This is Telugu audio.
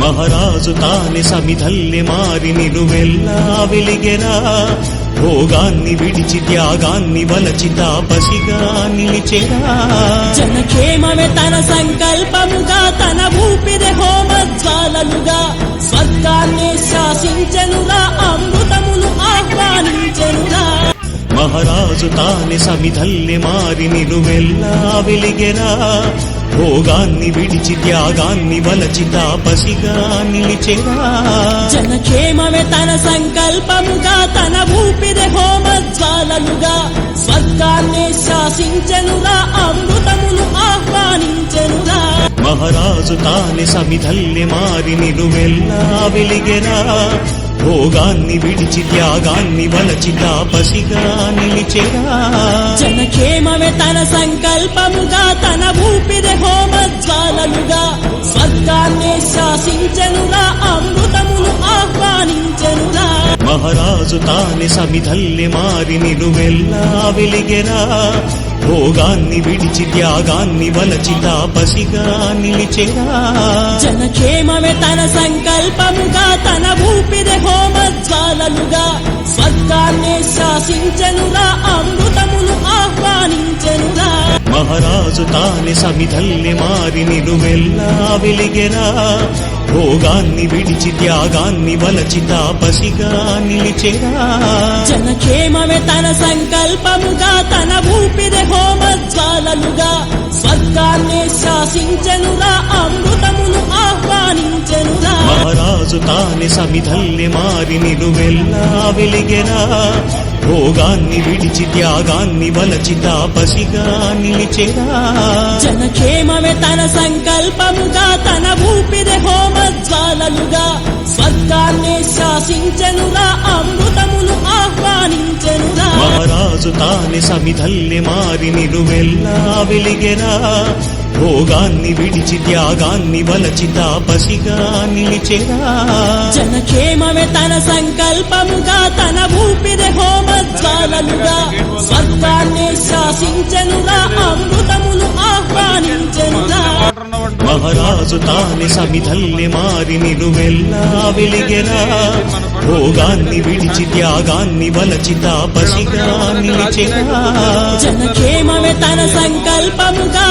మహారాజు తానే సమిధల్లె మారి నిలువెల్లా వెలిగెరా భోగాన్ని విడిచి త్యాగాన్ని వలచి తాపసిగా నిలిచెరా జనక్షేమమే తన సంకల్పముగా తన ఊపిరి హోమజ్వాలలుగా స్వర్గాన్ని శాసించెనురా అమృతమును ఆహ్వానించెనురా మహారాజు తానే సమిధల్లె మారి నిలువెల్లా వెలిగెరా భోగాన్ని విడిచి త్యాగాన్ని వలచి తాపసిగా నిలిచెరా జనక్షేమమే తన సంకల్పముగా తన ఊపిరి హోమజ్వాలలుగా స్వర్గాన్ని శాసించెనురా అమృతమును ఆహ్వానించెనురా. మహారాజు తానే సమిధల్లె మారి నిలువెల్లా వెలిగెరా భోగాన్ని విడిచి త్యాగాన్ని వలచి తాపసిగా నిలిచెరా జనక్షేమమే తన సంకల్పముగా తన ఊపిరి హోమజ్వాలలుగా స్వర్గాన్ని శాసించెనురా అమృతమును ఆహ్వానించెనురా మహారాజు తానే సమిధల్లె మారి నిలువెల్లా వెలిగెరా. భోగాన్ని విడిచి త్యాగాన్ని వలచి తాపసిగా నిలిచేరా. జనక్షేమమే తన సంకల్పముగా తన ఊపిరి హోమజ్వాలలుగా స్వర్గాన్ని శాసించెనురా మహారాజు తానే సమిధల్లె మారి నిలువెల్లా వెలిగెరా. భోగాన్ని విడిచి త్యాగాన్ని వలచి తాపసిగా నిలిచెరా. జనక్షేమమే తన సంకల్పముగా తన ఊపిరి హోమజ్వాలలుగా స్వర్గాన్ని శాసించెనురా అమృతమును ఆహ్వానించెనురా. మహారాజు తానే సమిధల్లె మారి నిలువెల్లా వెలిగెరా. భోగాన్ని విడిచి త్యాగాన్ని వలచి తాపసిగా నిలిచెరా. జనక్షేమమే తన సంకల్పముగా తన ఊపిరి హోమజ్వాలలుగా స్వర్గాన్ని శాసించెనురా అమృతమును ఆహ్వానించెనురా. మహారాజు తానే సమిధల్లె మారి నిలువెల్లా వెలిగెరా. భోగాన్ని విడిచి త్యాగాన్ని వలచి తాపసిగా నిలిచెరా. జనక్షేమమే తన సంకల్పముగా తన ఊపిరి హోమజ్వాలలుగా స్వర్గాన్ని శాసించెనురా అమృతమును ఆహ్వానించెనురా. మహారాజు తానే సమిధల్లె మారి నిలువెల్లా వెలిగెరా. భోగాన్ని విడిచి త్యాగాన్ని వలచి తాపసిగా నిలిచెరా. జనక్షేమమే తన సంకల్పముగా